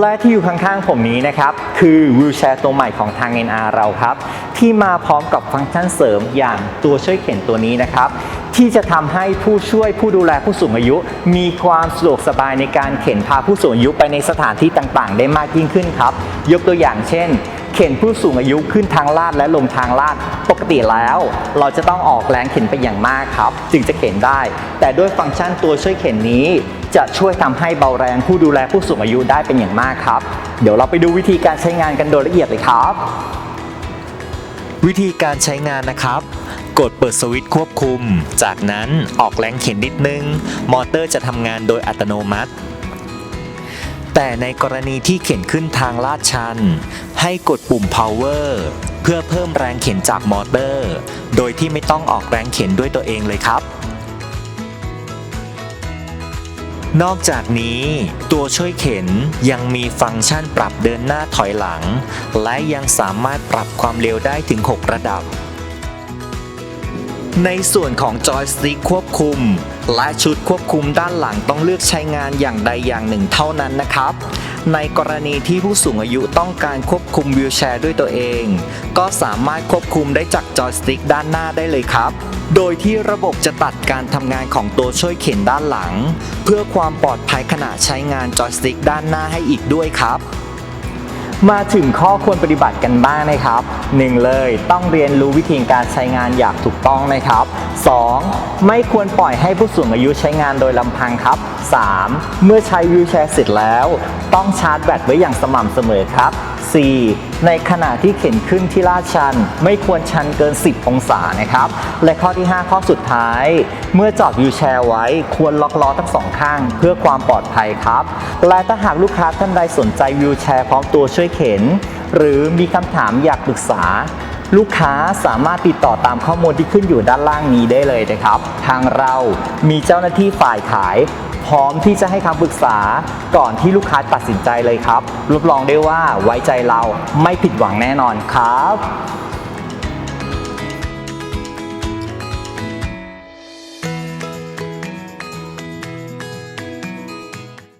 และที่อยู่ข้างๆผมนี้นะครับ คือวิวแชร์ตัวใหม่ของทาง NR เราครับ ที่มาพร้อมกับฟังก์ชันเสริมอย่างตัวช่วยเข็นตัวนี้นะครับ ที่จะทำให้ผู้ช่วยผู้ดูแลผู้สูงอายุ มีความสะดวกสบายในการเข็นพาผู้สูงอายุไปในสถานที่ต่างๆ ได้มากยิ่งขึ้นครับ ยกตัวอย่างเช่น เข็นผู้สูงอายุขึ้นทางลาดและลงทางลาดปกติแล้ว เราจะต้องออกแรงเข็นไปอย่างมากครับ จึงจะเข็นได้ แต่ด้วยฟังก์ชันตัวช่วยเข็นนี้ จะช่วยทำให้เบาแรงผู้ดูแลผู้สูงอายุได้เป็นอย่างมากครับ เดี๋ยวเราไปดูวิธีการใช้งานกันโดยละเอียดเลยครับ วิธีการใช้งานนะครับกดเปิดสวิตช์ควบคุม จากนั้นออกแรงเข็นนิดนึง มอเตอร์จะทำงานโดยอัตโนมัติ แต่ในกรณีที่เข็นขึ้นทางลาดชัน ให้กดปุ่ม power เพื่อเพิ่มแรงเข็นจากมอเตอร์ โดยที่ไม่ต้องออกแรงเข็นด้วยตัวเองเลยครับ นอกจากนี้ ตัวช่วยเข็นยังมีฟังก์ชันปรับเดินหน้าถอยหลัง และยังสามารถปรับความเร็วได้ถึง 6 ระดับในส่วนของจอยสติ๊กควบคุม และชุดควบคุมด้านหลังต้องเลือกใช้งานอย่างใดอย่างหนึ่งเท่านั้นนะครับ ในกรณีที่ผู้สูงอายุต้องการควบคุมวิวแชร์ด้วยตัวเอง ก็สามารถควบคุมได้จากจอยสติ๊กด้านหน้าได้เลยครับ โดยที่ระบบจะตัดการทำงานของตัวช่วยเข็นด้านหลัง เพื่อความปลอดภัยขณะใช้งานจอยสติ๊กด้านหน้าให้อีกด้วยครับ มาถึงข้อควรปฏิบัติกันบ้างนะครับ 1. เลยต้องเรียนรู้วิธีการใช้งานอย่างถูกต้องนะครับ 2. ไม่ควรปล่อยให้ผู้สูงอายุใช้งานโดยลำพังครับ 3. เมื่อใช้วิวแชร์เสร็จแล้ว ต้องชาร์จแบตไว้อย่างสม่ำเสมอครับ 4. ในขณะที่เข็นขึ้นที่ลาดชัน ไม่ควรชันเกิน 10 องศานะครับ และข้อที่ 5 ข้อสุดท้าย เมื่อจอดวิวแชร์ไว้ควรล็อกล้อทั้งสองข้าง เพื่อความปลอดภัยครับ และถ้าหากลูกค้าท่านใดสนใจวิวแชร์พร้อมตัวช่วยเข็น หรือมีคำถามอยากปรึกษาลูกค้าสามารถติดต่อตามข้อมูลที่ขึ้นอยู่ด้านล่างนี้ได้เลยนะครับ ทางเรามีเจ้าหน้าที่ฝ่ายขาย พร้อมที่จะให้คำปรึกษาก่อนที่ลูกค้าตัดสินใจเลยครับรับรองได้ว่าไว้ใจเราไม่ผิดหวังแน่นอนครับ